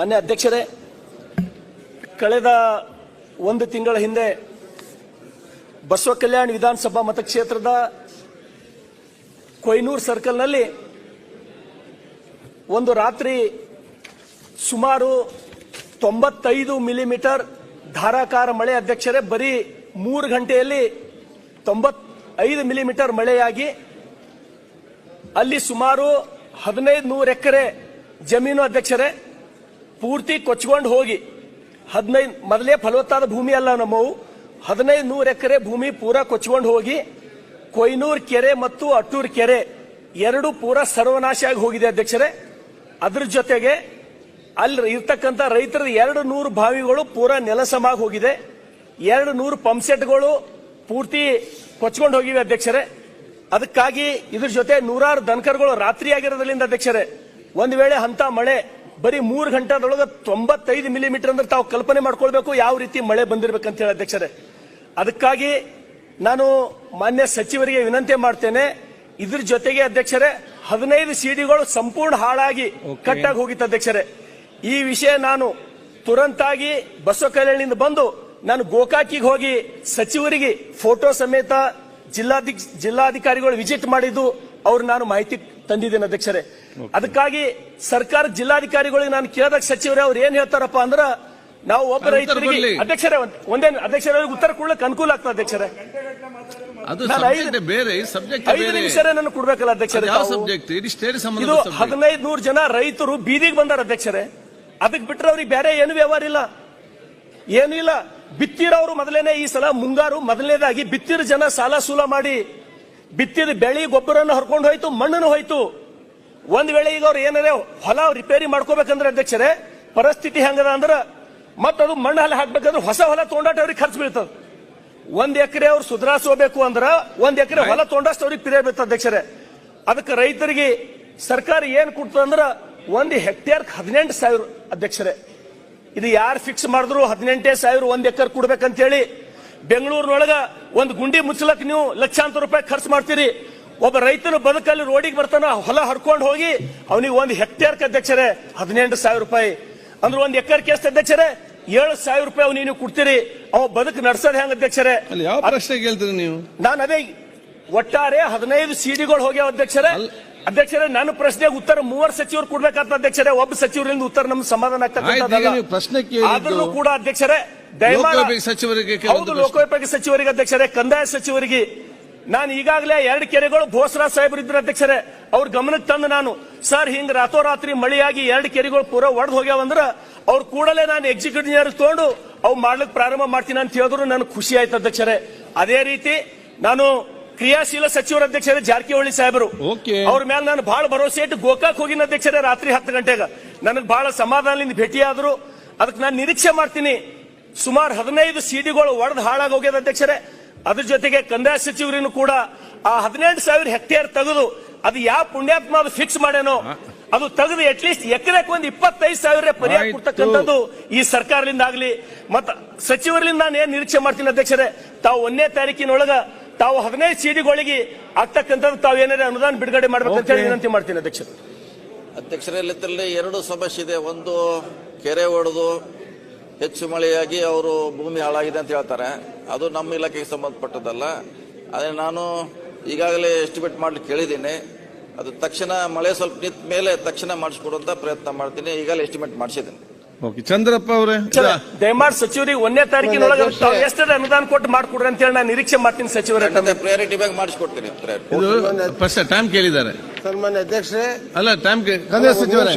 ಮಾನ್ಯ ಅಧ್ಯಕ್ಷರೇ, ಕಳೆದ ಒಂದು ತಿಂಗಳ ಹಿಂದೆ ಬಸವ ಕಲ್ಯಾಣ ವಿಧಾನಸಭಾ ಮತಕ್ಷೇತ್ರದ ಕೊಯ್ನೂರು ಸರ್ಕಲ್ನಲ್ಲಿ ಒಂದು ರಾತ್ರಿ ಸುಮಾರು ತೊಂಬತ್ತೈದು ಮಿಲಿಮೀಟರ್ ಧಾರಾಕಾರ ಮಳೆ ಅಧ್ಯಕ್ಷರೇ, ಬರೀ ಮೂರು ಗಂಟೆಯಲ್ಲಿ ತೊಂಬತ್ತೈದು ಮಿಲಿಮೀಟರ್ ಮಳೆಯಾಗಿ ಅಲ್ಲಿ ಸುಮಾರು ಹದಿನೈದು ನೂರು ಎಕರೆ ಜಮೀನು ಅಧ್ಯಕ್ಷರೇ ಪೂರ್ತಿ ಕೊಚ್ಕೊಂಡು ಹೋಗಿ, ಹದಿನೈದು, ಮೊದಲೇ ಫಲವತ್ತಾದ ಭೂಮಿ ಅಲ್ಲ ನಮ್ಮವು, ಹದಿನೈದು ನೂರು ಎಕರೆ ಭೂಮಿ ಪೂರಾ ಕೊಚ್ಕೊಂಡು ಹೋಗಿ, ಕೊಯ್ನೂರ್ ಕೆರೆ ಮತ್ತು ಅಟ್ಟೂರು ಕೆರೆ ಎರಡು ಪೂರಾ ಸರ್ವನಾಶ ಆಗಿ ಹೋಗಿದೆ ಅಧ್ಯಕ್ಷರೇ. ಅದ್ರ ಜೊತೆಗೆ ಅಲ್ಲಿ ಇರ್ತಕ್ಕಂಥ ರೈತರ ಎರಡು ನೂರು ಬಾವಿಗಳು ಪೂರಾ ನೆಲಸಮಾಗಿ ಹೋಗಿದೆ. ಎರಡು ನೂರು ಪಂಪ್ಸೆಟ್ಗಳು ಪೂರ್ತಿ ಕೊಚ್ಕೊಂಡು ಹೋಗಿವೆ ಅಧ್ಯಕ್ಷರೇ. ಅದಕ್ಕಾಗಿ ಇದ್ರ ಜೊತೆ ನೂರಾರು ದನಕರುಗಳು ರಾತ್ರಿ ಆಗಿರೋದ್ರಿಂದ ಅಧ್ಯಕ್ಷರೇ. ಒಂದ್ ವೇಳೆ ಅಂತ ಮಳೆ ಬರೀ ಮೂರು ಗಂಟೆದೊಳಗೆ ತೊಂಬತ್ತೈದು ಮಿಲಿಮೀಟರ್ ಅಂದ್ರೆ ತಾವು ಕಲ್ಪನೆ ಮಾಡ್ಕೊಳ್ಬೇಕು ಯಾವ ರೀತಿ ಮಳೆ ಬಂದಿರ್ಬೇಕಂತ ಹೇಳಿ ಅಧ್ಯಕ್ಷರೇ. ಅದಕ್ಕಾಗಿ ನಾನು ಮಾನ್ಯ ಸಚಿವರಿಗೆ ವಿನಂತಿ ಮಾಡ್ತೇನೆ ಇದ್ರ ಜೊತೆಗೆ ಅಧ್ಯಕ್ಷರೇ ಹದಿನೈದು ಸಿಡಿಗಳು ಸಂಪೂರ್ಣ ಹಾಳಾಗಿ ಕಟ್ಟಾಗಿ ಹೋಗಿತ್ತು ಅಧ್ಯಕ್ಷರೇ. ಈ ವಿಷಯ ನಾನು ತುರಂತಾಗಿ ಬಸವ ಕಲ್ಯಾಣಿಂದ ಬಂದು ನಾನು ಗೋಕಾಕಿಗೆ ಹೋಗಿ ಸಚಿವರಿಗೆ ಫೋಟೋ ಸಮೇತ ಜಿಲ್ಲಾಧಿ ಜಿಲ್ಲಾಧಿಕಾರಿಗಳು ವಿಸಿಟ್ ಮಾಡಿದ್ದು ಅವ್ರು ನಾನು ಮಾಹಿತಿ ತಂದಿದ್ದೇನೆ ಅಧ್ಯಕ್ಷರೇ. ಅದಕ್ಕಾಗಿ ಸರ್ಕಾರ ಜಿಲ್ಲಾಧಿಕಾರಿಗಳಿಗೆ ನಾನು ಕೇಳಿದಾಗ ಸಚಿವರೇ ಅವ್ರು ಏನ್ ಹೇಳ್ತಾರಪ್ಪ ಅಂದ್ರ ನಾವು ಒಬ್ಬ ರೈತರಿಗೆ ಅಧ್ಯಕ್ಷರೇ ಒಂದ್- ಅಧ್ಯಕ್ಷರೇ ಉತ್ತರ ಕೊಡ್ಲಿಕ್ಕೆ ಅನುಕೂಲ ಆಗ್ತದೆ ಅಧ್ಯಕ್ಷರೇ. ಬೇರೆ ಸಬ್ಜೆಕ್ಟ್ ಐದು ಬೇರೆ. ನಿಮಿಷರೇ ನಾನು ಕೊಡ್ಬೇಕಲ್ಲ ಅಧ್ಯಕ್ಷರೇ ಇದು ಹದಿನೈದು ನೂರು ಜನ ರೈತರು ಬೀದಿಗೆ ಬಂದಾರ ಅಧ್ಯಕ್ಷರೇ. ಅದಕ್ಕೆ ಬಿಟ್ರೆ ಅವ್ರಿಗೆ ಬೇರೆ ಏನು ವ್ಯವಹಾರ ಇಲ್ಲ. ಏನು ಇಲ್ಲ. ಬಿತ್ತಿರೋರು ಮೊದಲೇನೆ ಈ ಸಲ ಮುಂಗಾರು ಮೊದಲನೇದಾಗಿ ಬಿತ್ತಿರ ಜನ ಸಾಲ ಸೂಲ ಮಾಡಿ ಬಿತ್ತಿದ ಬೆಳಿ ಗೊಬ್ಬರನ್ನು ಹರ್ಕೊಂಡು ಹೋಯ್ತು ಮಣ್ಣನ್ನು ಹೋಯ್ತು. ಒಂದ್ ವೇಳೆ ಈಗ ಅವ್ರು ಏನಾರೇ ಹೊಲ ರಿಪೇರಿ ಮಾಡ್ಕೋಬೇಕಂದ್ರೆ ಅಧ್ಯಕ್ಷರೇ ಪರಿಸ್ಥಿತಿ ಹೆಂಗದ ಅಂದ್ರ ಮತ್ತದು ಮಣ್ಣು ಹಲ್ಲ ಹಾಕ್ಬೇಕಂದ್ರೆ ಹೊಸ ಹೊಲ ತೊಗೊಂಡಾಟ ಅವ್ರಿಗೆ ಖರ್ಚು ಬೀಳ್ತದ. ಒಂದ್ ಎಕರೆ ಅವ್ರು ಸುಧಾರಿಸಬೇಕು ಅಂದ್ರ ಒಂದ್ ಎಕರೆ ಹೊಲ ತೊಗೊಂಡಷ್ಟು ಅವ್ರಿಗೆ ಪಿರಿಯ ಬೀಳ್ತದ ಅಧ್ಯಕ್ಷರೇ. ಅದಕ್ಕೆ ರೈತರಿಗೆ ಸರ್ಕಾರ ಏನ್ ಕೊಡ್ತದಂದ್ರ ಒಂದ್ ಹೆಕ್ಟೇರ್ ಹದಿನೆಂಟು ಸಾವಿರ ಅಧ್ಯಕ್ಷರೇ. ಇದು ಯಾರು ಫಿಕ್ಸ್ ಮಾಡಿದ್ರು ಹದಿನೆಂಟೇ ಸಾವಿರ ಒಂದ್ ಎಕರ್ ಕೊಡ್ಬೇಕಂತ ಹೇಳಿ ಬೆಂಗಳೂರಿನೊಳಗ ಒಂದು ಗುಂಡಿ ಮುಚ್ಚಲಕ್ಕೆ ನೀವು ಲಕ್ಷಾಂತರ ರೂಪಾಯಿ ಖರ್ಚು ಮಾಡ್ತೀರಿ. ಒಬ್ಬ ರೈತನ ಬದುಕಲ್ಲಿ ರೋಡಿಗೆ ಬರ್ತಾನ ಹೊಲ ಹರ್ಕೊಂಡು ಹೋಗಿ ಅವನಿಗೆ ಒಂದು ಹೆಕ್ಟೇರ್ ಅಧ್ಯಕ್ಷರೇ ಹದಿನೆಂಟು ಸಾವಿರ ರೂಪಾಯಿ. ಅಂದ್ರೆ ಒಂದ್ ಎಕರ್ ಕೇಸ್ ಅಧ್ಯಕ್ಷರೇ ಏಳು ಸಾವಿರ ರೂಪಾಯಿ ಅವ್ನಿಗೆ ನೀವು ಕೊಡ್ತೀರಿ. ಅವ ಬದುಕು ನಡ್ಸೋದ್ ಹೆಂಗ್ ಅಧ್ಯಕ್ಷರೇ? ಯಾವ ಪ್ರಶ್ನೆ ಕೇಳ್ತೀರಿ ನೀವು? ನಾನು ಅದೇ ಒಟ್ಟಾರೆ ಹದಿನೈದು ಸಿಡಿಗಳು ಹೋಗ್ಯಾವ ಅಧ್ಯಕ್ಷರೇ. ಅಧ್ಯಕ್ಷರೇ ನನ್ನ ಪ್ರಶ್ನೆಗೆ ಉತ್ತರ ಮೂವರು ಸಚಿವರು ಕೊಡ್ಬೇಕಾದ ಅಧ್ಯಕ್ಷರೇ. ಒಬ್ಬ ಸಚಿವರಿಂದ ಉತ್ತರ ನಮ್ಗೆ ಸಮಾಧಾನ ಕೇಳಿದ್ದು- ಆದ್ರೂ ಕೂಡ ಅಧ್ಯಕ್ಷರೇ ದಯಮಾಡಿ ಸಚಿವರಿಗೆ ಹೌದು. ಲೋಕೋಪಯೋಗಿ ಸಚಿವರಿಗೆ ಅಧ್ಯಕ್ಷರೇ ಕಂದಾಯ ಸಚಿವರಿಗೆ ನಾನು ಈಗಾಗಲೇ ಎರಡು ಕೆರೆಗಳು ಭೋಸರಾಜ್ ಸಾಹೇಬ್ರು ಇದ್ರ ಅಧ್ಯಕ್ಷರೇ. ಅವ್ರ ಗಮನಕ್ಕೆ ತಂದು ನಾನು ಸರ್ ಹಿಂಗ ರಾತ್ರೋರಾತ್ರಿ ಮಳೆಯಾಗಿ ಎರಡು ಕೆರೆಗಳು ಪೂರ ಒಡೆದು ಹೋಗ್ಯಾವಂದ್ರ ಅವ್ರು ಕೂಡಲೇ ನಾನು ಎಕ್ಸಿಕ್ಯೂಟಿವ್ ತಗೊಂಡು ಅವು ಮಾಡ್ಲಿಕ್ಕೆ ಪ್ರಾರಂಭ ಮಾಡ್ತೀನಿ ಅಂತ ಹೇಳಿದ್ರು. ನನಗೆ ಖುಷಿ ಆಯ್ತು ಅಧ್ಯಕ್ಷರೇ. ಅದೇ ರೀತಿ ನಾನು ಕ್ರಿಯಾಶೀಲ ಸಚಿವರ ಅಧ್ಯಕ್ಷರೇ ಜಾರಕಿಹೊಳಿ ಸಾಹೇಬರು. ಓಕೆ. ಅವ್ರ ಮೇಲೆ ನಾನು ಬಹಳ ಭರವಸೆ ಇಟ್ಟು ಗೋಕಾಕ್ ಹೋಗಿನ ಅಧ್ಯಕ್ಷರೇ ರಾತ್ರಿ ಹತ್ತು ಗಂಟೆಗೆ. ನನಗೆ ಬಹಳ ಸಮಾಧಾನದಿಂದ ಭೇಟಿಯಾದ್ರು. ಅದಕ್ಕೆ ನಾನು ನಿರೀಕ್ಷೆ ಮಾಡ್ತೀನಿ. ಸುಮಾರು ಹದಿನೈದು ಸಿಡಿಗಳು ಒಡೆದು ಹಾಳಾಗಿ ಹೋಗ್ಯದ ಅಧ್ಯಕ್ಷರೇ. ಅದ್ರ ಜೊತೆಗೆ ಕಂದಾಯ ಸಚಿವರನ್ನು ಕೂಡ ಆ ಹದಿನೆಂಟು ಸಾವಿರ ಹೆಕ್ಟೇರ್ ತೆಗೆದು ಅದು ಯಾವ ಪುಣ್ಯಾತ್ಮ ಅದು ಫಿಕ್ಸ್ ಮಾಡ್ಯಾನೋ ಅದು ತೆಗೆದು ಅಟ್ಲೀಸ್ಟ್ ಎಕರೆಕ್ ಒಂದು ಇಪ್ಪತ್ತೈದು ಸಾವಿರ ಪರಿಹಾರ ಕೊಡ್ತಕ್ಕಂಥದ್ದು ಈ ಸರ್ಕಾರದಿಂದ ಆಗ್ಲಿ. ಮತ್ತ ಸಚಿವರಿಂದ ನಾನು ಏನ್ ನಿರೀಕ್ಷೆ ಮಾಡ್ತೀನಿ ಅಧ್ಯಕ್ಷರೇ ತಾವು ಒಂದನೇ ತಾರೀಕಿನೊಳಗ ತಾವು ಹದಿನೈದು ಸಿಡಿಗಳಿಗೆ ಆಗ್ತಕ್ಕಂಥದ್ದು ತಾವು ಏನಾರ ಅನುದಾನ ಬಿಡುಗಡೆ ಮಾಡ್ಬೇಕಂತ ಹೇಳಿ. ವಿನಂತಿ ಮಾಡ್ತೀನಿ ಅಧ್ಯಕ್ಷರು. ಅಧ್ಯಕ್ಷರಲ್ಲಿ ಎರಡು ಸಮಸ್ಯೆ ಇದೆ ಒಂದು ಕೆರೆ ಒಡೆದು ಹೆಚ್ಚು ಮಳೆಯಾಗಿ ಅವರು ಭೂಮಿ ಹಾಳಾಗಿದೆ ಅಂತ ಹೇಳ್ತಾರೆ. ಅದು ನಮ್ಮ ಇಲಾಖೆಗೆ ಸಂಬಂಧಪಟ್ಟದಲ್ಲ ಆದರೆ ನಾನು ಈಗಾಗಲೇ ಎಸ್ಟಿಮೇಟ್ ಮಾಡಲಿಕ್ಕೆ ಕೇಳಿದ್ದೀನಿ. ಅದು ತಕ್ಷಣ ಮಳೆ ಸ್ವಲ್ಪ ನಿಂತ ಮೇಲೆ ತಕ್ಷಣ ಮಾಡಿಸ್ಕೊಡುವಂತ ಪ್ರಯತ್ನ ಮಾಡ್ತೀನಿ. ಈಗಾಗಲೇ ಎಸ್ಟಿಮೇಟ್ ಮಾಡಿಸಿದ್ದೀನಿ. ಓಕೆ ಚಂದ್ರಪ್ಪ ಅವರೇ ದಯಮಾಡಿ ಸಚಿವರಿಗೆ ಒಂದನೇ ತಾರೀಕಿನೊಳಗೆ ತಾವು ಎಷ್ಟರ ಅನುದಾನ ಕೊಟ್ಟು ಮಾಡ್ಕೊಡ್ರಿ ಅಂತ ಹೇಳಿ ನಾನು ನಿರೀಕ್ಷೆ ಮಾಡ್ತೀನಿ ಸಚಿವರೇ ಪ್ರಯಾರಿಟಿ ಬ್ಯಾಗ್ ಮಾಡಿಸ್ಕೊಡ್ತೀನಿ. ಇದು ಪ್ರಶ್ನೆ ಟೈಮ್ ಕೇಳಿದ್ದಾರೆ. ಸನ್ಮಾನ್ಯ ಅಧ್ಯಕ್ಷರೇ. ಅಲ್ಲ ಟೈಮ್ ಸಚಿವರೇ.